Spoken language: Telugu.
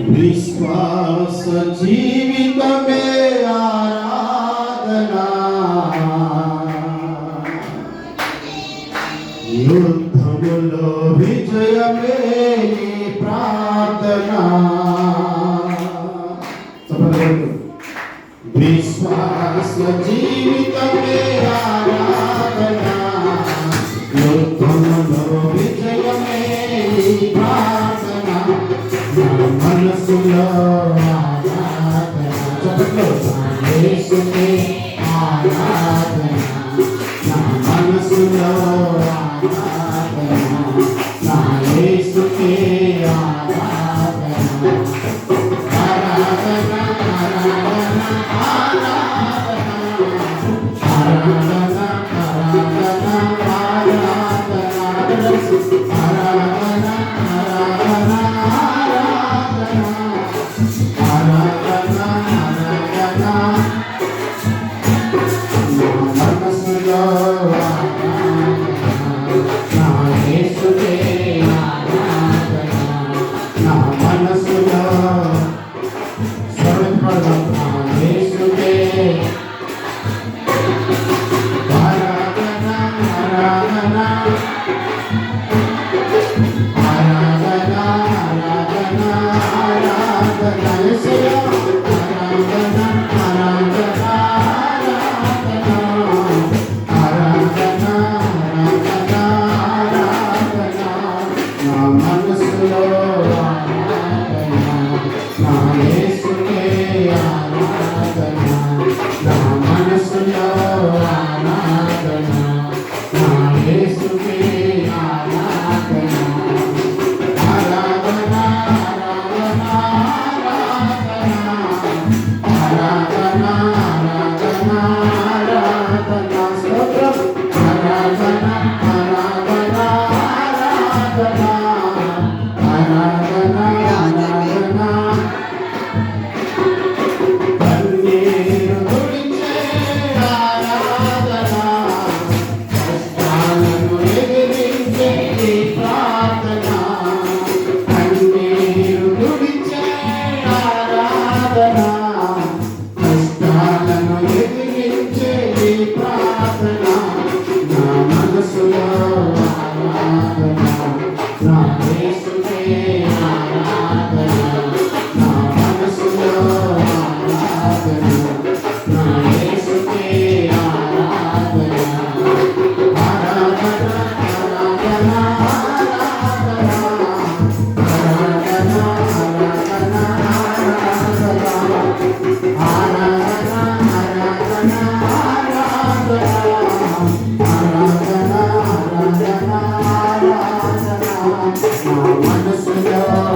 విశ్వాస జీవితమే ఆరాధనా. యుద్ధములో విజయమే ప్రార్థనా. విశ్వాస జీవితమే So big. Mas なあ 웃으며